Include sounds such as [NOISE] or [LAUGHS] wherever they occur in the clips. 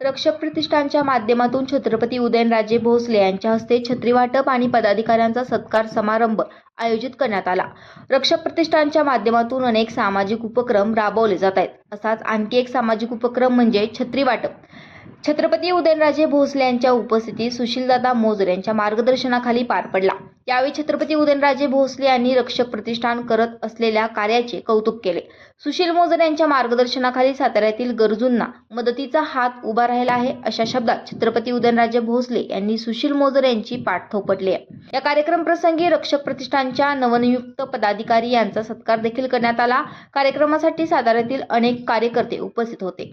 रक्षक प्रतिष्ठानच्या माध्यमातून छत्रपती उदयनराजे भोसले यांच्या हस्ते छत्री वाटप आणि पदाधिकाऱ्यांचा सत्कार समारंभ आयोजित करण्यात आला. रक्षक प्रतिष्ठानच्या माध्यमातून अनेक सामाजिक उपक्रम राबवले जात आहेत. असाच आणखी एक सामाजिक उपक्रम म्हणजे छत्री वाटप. छत्रपती उदयनराजे भोसले यांच्या उपस्थितीत सुशीलदादा मोजर यांच्या मार्गदर्शनाखाली पार पडला. यावेळी छत्रपती उदयनराजे भोसले यांनी रक्षक प्रतिष्ठान करत असलेल्या कार्याचे कौतुक केले. सुशील मोजर यांच्या मार्गदर्शनाखाली साताऱ्यातील गरजूंना मदतीचा हात उभा राहिला आहे अशा शब्दात छत्रपती उदयनराजे भोसले यांनी सुशील मोजर यांची पाठ थोपटली आहे. या कार्यक्रम प्रसंगी रक्षक प्रतिष्ठानच्या नवनियुक्त पदाधिकारी यांचा सत्कार देखील करण्यात आला. कार्यक्रमासाठी साताऱ्यातील अनेक कार्यकर्ते उपस्थित होते.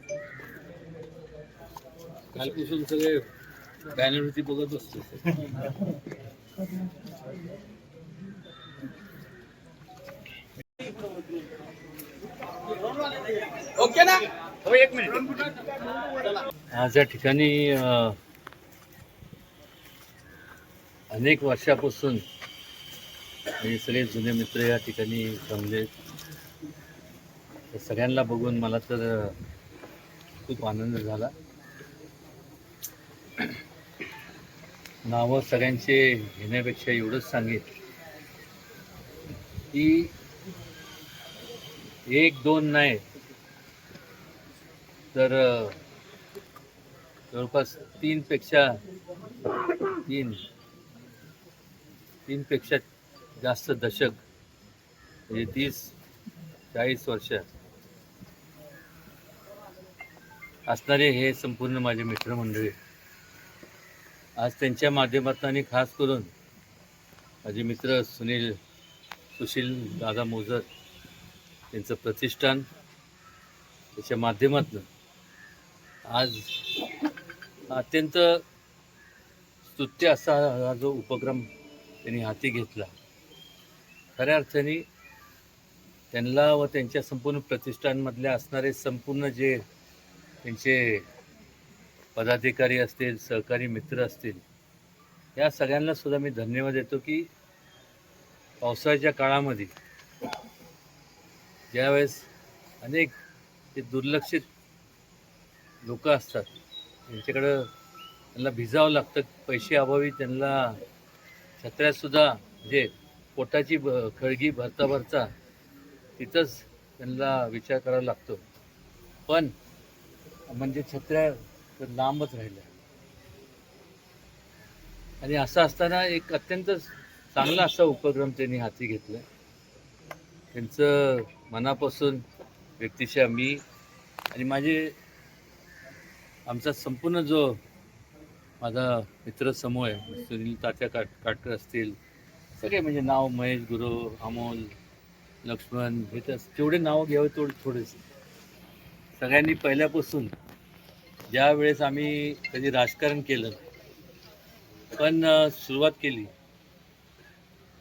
बस छत्री बघ बघत असतो ओके कालपासून सगळे बॅनरवरती बघत असतो हो, आज या ठिकाणी अनेक वर्षापासून मी सगळे जुने मित्र या ठिकाणी जमले. सगळ्यांना बघून मला तर खूप आनंद झाला. नावं सगळ्यांचे घेण्यापेक्षा एवढंच सांगेन. की एक दोन नाही. तर जवळपास तीनपेक्षा तीन तीनपेक्षा जास्त दशक म्हणजे तीस चाळीस वर्ष असणारे हे संपूर्ण माझे मित्रमंडळी. आज त्यांच्या माध्यमातून आणि खास करून माझे मित्र सुनील सुशील दादा मोजर त्यांचं प्रतिष्ठान त्याच्या माध्यमातून आज अत्यंत स्तुत्य असा हा जो उपक्रम त्यांनी हाती घेतला. खऱ्या अर्थाने त्यांना व त्यांच्या संपूर्ण प्रतिष्ठानमधल्या असणारे संपूर्ण जे त्यांचे पदाधिकारी असतील सहकारी मित्र असतील या सगळ्यांना सुद्धा मी धन्यवाद देतो की पावसाळ्याच्या काळामध्ये ज्यावेळेस अनेक जे दुर्लक्षित लोक असतात त्यांच्याकडं त्यांना भिजावं लागतं पैसे अभावी त्यांना छत्र्यातसुद्धा म्हणजे पोटाची ब खळगी भरता भरता तिथंच त्यांना विचार करावा लागतो. पण म्हणजे छत्र्या तर लांबच राहिल्या. आणि असं असताना एक अत्यंत चांगला असा उपक्रम त्यांनी हाती घेतला त्यांचं मनापासून व्यक्तिशा मी आणि माझे आमचा संपूर्ण जो माझा मित्रसमूह आहे म्हणजे सुनील तात्या काट काटकर असतील सगळे म्हणजे नाव महेश गुरु अमोल लक्ष्मण हे तर जेवढे नावं घ्यावे तेवढे थोडेसे. सगळ्यांनी पहिल्यापासून ज्या वेळेस आम्ही कधी राजकारण केलं पण सुरुवात केली.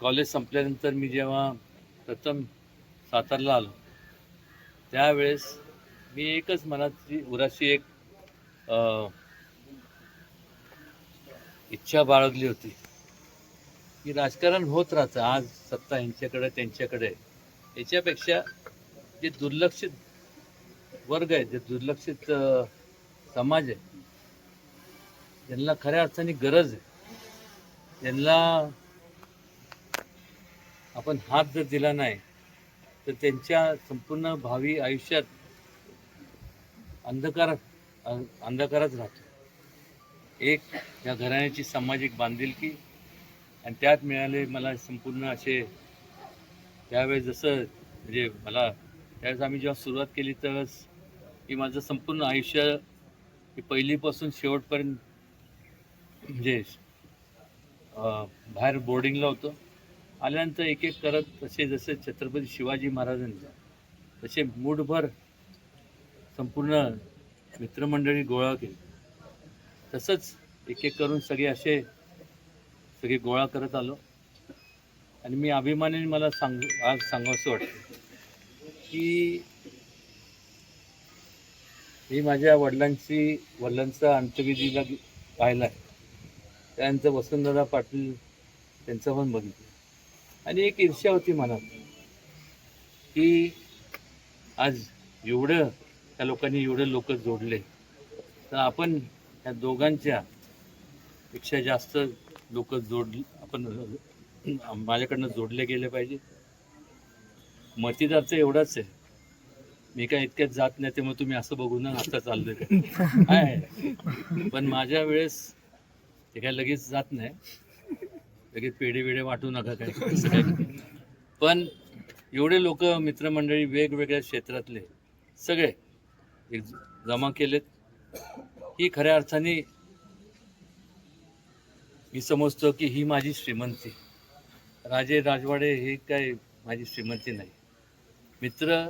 कॉलेज संपल्यानंतर मी जेव्हा प्रथम सातारला आलो त्यावेळेस मी एकच मनाची उराशी एक इच्छा बाळगली होती. की राजकारण होत राहतं. आज सत्ता यांच्याकडे त्यांच्याकडे. याच्यापेक्षा जे दुर्लक्षित वर्ग आहे जे दुर्लक्षित समाज आहे. त्यांना खऱ्या अर्थाने गरज आहे. त्यांना आपण हात जर दिला नाही तर त्यांच्या संपूर्ण भावी आयुष्यात अंधकार अंधकारच राहतो. एक या घराण्याची सामाजिक बांधिलकी आणि त्यात मिळाले मला संपूर्ण असे त्यावेळेस जसं म्हणजे मला त्यावेळेस आम्ही जेव्हा सुरुवात केली तर की माझं संपूर्ण आयुष्य की पहिलीपासून शेवटपर्यंत म्हणजे बाहेर बोर्डिंगला होतो. आल्यानंतर एक एक करत तसे जसे छत्रपती शिवाजी महाराजांचा तसे मूठभर संपूर्ण मित्रमंडळी गोळा केली. तसंच एक एक करून सगळे असे सगळे गोळा करत आलो. आणि मी अभिमानाने मला सांगू आज सांगावंसं वाटतं की मी माझ्या वडिलांची वडिलांचा अंत्यविधीला पाहिला आहे. त्यांचं वसंतदादा पाटील त्यांचं पण बघितलं. आणि एक ईर्ष्या होती मनात की आज एवढं त्या लोकांनी एवढे लोक जोडले. तर आपण या दोघांच्या पेक्षा जास्त लोक जोड आपण माझ्याकडनं जोडले गेले पाहिजे. मतीदार तर एवढाच आहे. मी काय इतक्यात जात नाही त्यामुळे तुम्ही असं बघू ना आता चाललंय. काय. [LAUGHS] पण माझ्या वेळेस ते काय लगेच जात नाही. लगेच पेढे वेडे वाटू नका काय. पण एवढे लोक मित्रमंडळी वेगवेगळ्या क्षेत्रातले सगळे एक जमा केलेत. ही खऱ्या अर्थाने मी समजतो की ही माझी श्रीमंती. राजे राजवाडे हे काय माझी श्रीमंती नाही. मित्र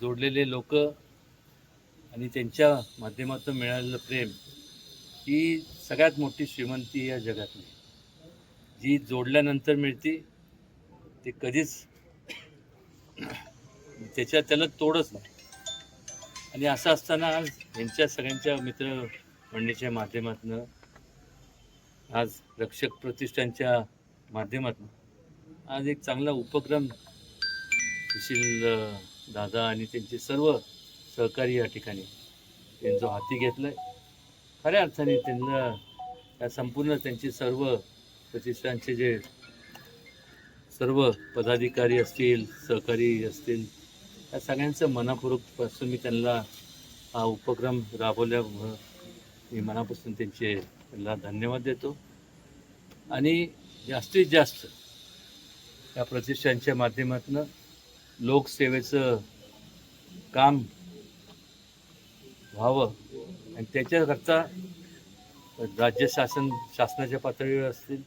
जोडलेले लोक आणि त्यांच्या माध्यमातून मिळालेलं प्रेम ही सगळ्यात मोठी श्रीमंती या जगातली. जी जोडल्यानंतर मिळते ते कधीच त्याच्या त्याला तोडच नाही. आणि असं असताना आज यांच्या सगळ्यांच्या मित्र मंडळीच्या माध्यमातून आज रक्षक प्रतिष्ठानच्या माध्यमातून आज एक चांगला उपक्रम सुशील दादा आणि त्यांचे सर्व सहकारी या ठिकाणी त्यांचं हाती घेतलं आहे खऱ्या अर्थाने त्यांना या संपूर्ण त्यांचे सर्व प्रतिष्ठानचे जे सर्व पदाधिकारी असतील सहकारी असतील या सगळ्यांचं मनापूर्वकपासून मी त्यांना हा उपक्रम राबवल्यामुळं मी मनापासून त्यांचे त्यांना धन्यवाद देतो. आणि जास्तीत जास्त या प्रतिष्ठानच्या माध्यमातून लोकसेवेचं काम व्हावं आणि त्याच्याकरता राज्य शासन शासनाच्या पातळीवर असतील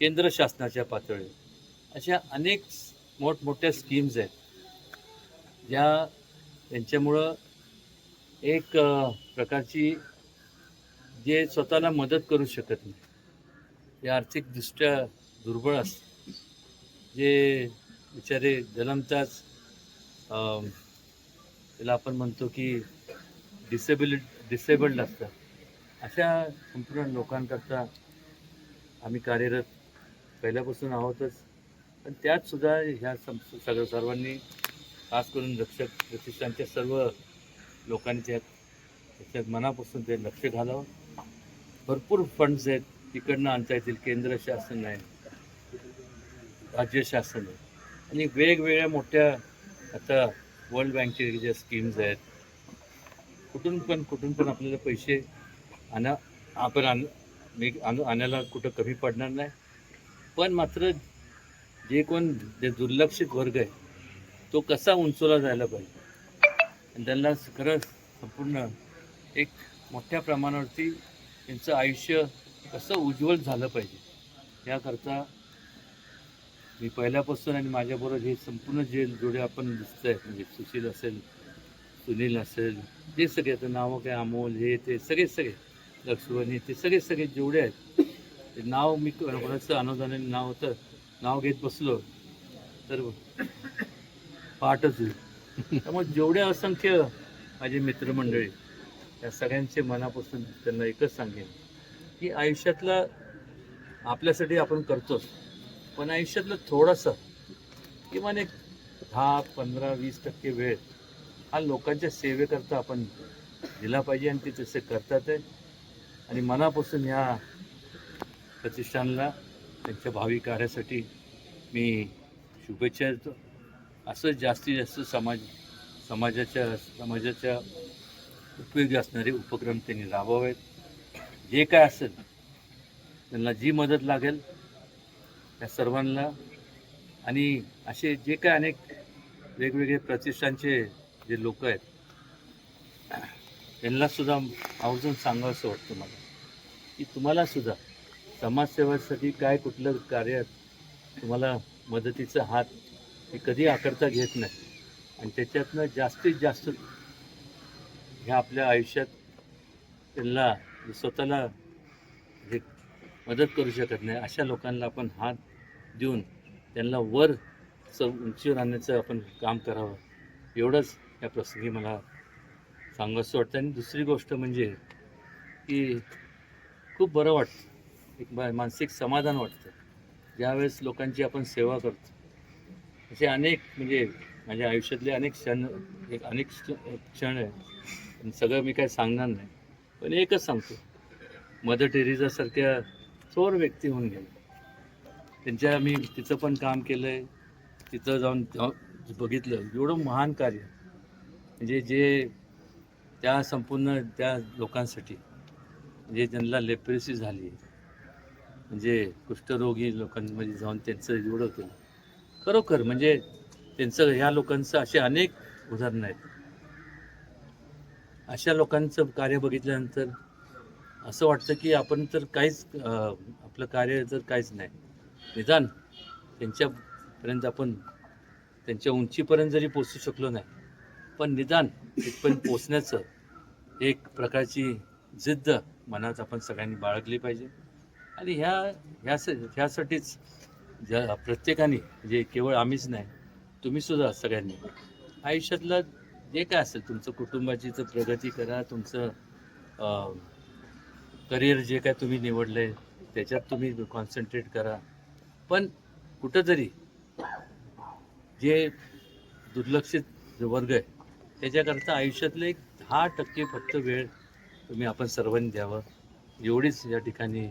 केंद्र शासनाच्या पातळीवर अशा अनेक मोठमोठ्या स्कीम्स आहेत. ज्या त्यांच्यामुळं एक प्रकारची जे स्वतःला मदत करू शकत नाही जे आर्थिकदृष्ट्या दुर्बळ असतात जे बिचारे जन्मताच त्याला आपण म्हणतो की डिसेबिलिट डिसेबल्ड असतात. अशा संपूर्ण लोकांकरता आम्ही कार्यरत पहिल्यापासून आहोतच. पण त्यातसुद्धा ह्या सं सगळं सर्वांनी खास करून रक्षक प्रतिष्ठानच्या सर्व लोकांनी त्यात त्याच्यात मनापासून ते लक्ष घालावं. भरपूर फंड्स आहेत. तिकडनं आणता येतील. केंद्र शासन आहे. राज्य शासन आहे. आणि वेगवेगळ्या मोठ्या आता वर्ल्ड बँकचे ज्या स्कीम्स आहेत कुठून पण कुठून पण आपल्याला पैसे आणा आपण आण मी आणू आणायला कुठं कमी पडणार नाही. पण मात्र जे कोण जे दुर्लक्षित वर्ग आहे तो कसा उंचवला जायला पाहिजे? आणि त्यांना खरंच संपूर्ण एक मोठ्या प्रमाणावरती त्यांचं आयुष्य कसं उज्ज्वल झालं पाहिजे याकरता मी पहिल्यापासून आणि माझ्याबरोबर हे संपूर्ण जे जोडे आपण दिसतंय म्हणजे सुशील असेल सुनील असेल जे सगळे आता नावं काय अमोल हे ते सगळे सगळे लक्ष्मणी ते सगळे सगळे जेवढे आहेत. ते नाव मी कोणाचं अनुदानाने नाव होतं नाव घेत बसलो तर पाठच त्यामुळे जेवढे असंख्य माझे मित्रमंडळी या सगळ्यांचे मनापासून त्यांना एकच सांगेन की आयुष्यातला आपल्यासाठी आपण करतोच. पण आयुष्यातलं थोडंसं किमान एक दहा पंधरा वीस टक्के वेळ हा लोकांच्या सेवेकरता आपण दिला पाहिजे आणि ते तसे करतात आहे. आणि मनापासून ह्या प्रतिष्ठानला त्यांच्या भावी कार्यासाठी मी शुभेच्छा देतो. असं जास्तीत जास्त समाज समाजाच्या समाजाच्या उपयोगी असणारे उपक्रम त्यांनी राबवावेत. जे काय असेल त्यांना जी मदत लागेल त्या सर्वांना. आणि असे जे काय अनेक वेगवेगळे प्रतिष्ठानचे जे लोक आहेत त्यांनासुद्धा आवर्जून सांगावं असं वाटतं मला. की तुम्हालासुद्धा समाजसेवेसाठी काय कुठलं कार्य तुम्हाला मदतीचा हात हे कधी आकडता घेत नाही. आणि त्याच्यातनं जास्तीत जास्त ह्या आपल्या आयुष्यात त्यांना स्वतःला हे मदत करू शकत नाही अशा लोकांना आपण हात देऊन त्यांना वर स उंचीवर आणण्याचं आपण काम करावं. एवढंच या प्रसंगी मला सांगावंसं वाटतं. आणि दुसरी गोष्ट म्हणजे की खूप बरं वाटतं. एक मानसिक समाधान वाटतं. ज्यावेळेस लोकांची आपण सेवा करतो. असे अनेक म्हणजे माझ्या आयुष्यातले अनेक क्षण एक अनेक क्षण आहे सगळं मी काय सांगणार नाही. पण एकच सांगतो. मदर टेरिजासारख्या थोर व्यक्ती होऊन गेल्या त्यांच्या मी तिचं पण काम केलं आहे तिथं जाऊन बघितलं. एवढं महान कार्य. म्हणजे जे त्या संपूर्ण त्या लोकांसाठी जे ज्यांना लेप्रेसी झाली म्हणजे कुष्ठरोगी लोकांमध्ये जाऊन त्यांचं एवढं केलं. खरोखर म्हणजे त्यांचं ह्या लोकांचं असे अनेक उदाहरणं आहेत. अशा लोकांचं कार्य बघितल्यानंतर असं वाटतं की आपण तर काहीच आपलं कार्य तर काहीच नाही. निदान त्यांच्यापर्यंत आपण त्यांच्या उंचीपर्यंत जरी पोचू शकलो नाही पण निदान तिथपर्यंत पोचण्याचं एक प्रकारची जिद्द मनात आपण सगळ्यांनी बाळगली पाहिजे. आणि ह्या ह्या ह्यासाठीच ज्या प्रत्येकाने म्हणजे केवळ आम्हीच नाही तुम्हीसुद्धा सगळ्यांनी आयुष्यातलं जे काय असेल तुमचं कुटुंबाची तर प्रगती करा तुमचं करिअर जे काय तुम्ही निवडलं आहे त्याच्यात तुम्ही कॉन्सन्ट्रेट करा. पण कुठंतरी जे दुर्लक्षित जो वर्ग आहे त्याच्याकरता आयुष्यातले एक दहा टक्के फक्त वेळ तुम्ही आपण सर्वांनी द्यावं. एवढीच या ठिकाणी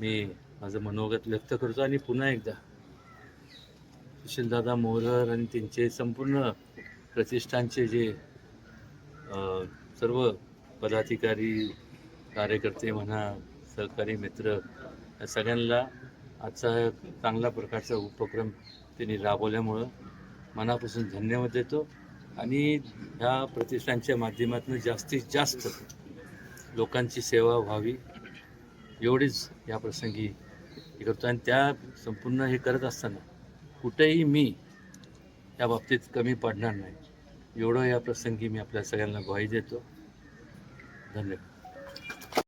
मी माझं मनोगत व्यक्त करतो आणि पुन्हा एकदा सुशीलदादा मोहर आणि त्यांचे संपूर्ण प्रतिष्ठानचे जे सर्व पदाधिकारी कार्यकर्ते म्हणा सहकारी मित्र या सगळ्यांना आजचा चांगला प्रकारचा उपक्रम त्यांनी राबवल्यामुळं मनापासून धन्यवाद देतो. आणि ह्या प्रतिष्ठानच्या माध्यमातून जास्तीत जास्त लोकांची सेवा व्हावी एवढीच या प्रसंगी हे करतो. आणि त्या संपूर्ण हे करत असताना कुठेही मी या बाबतीत कमी पडणार नाही. एवढं या प्रसंगी मी आपल्या सगळ्यांना ग्वाही देतो. धन्यवाद.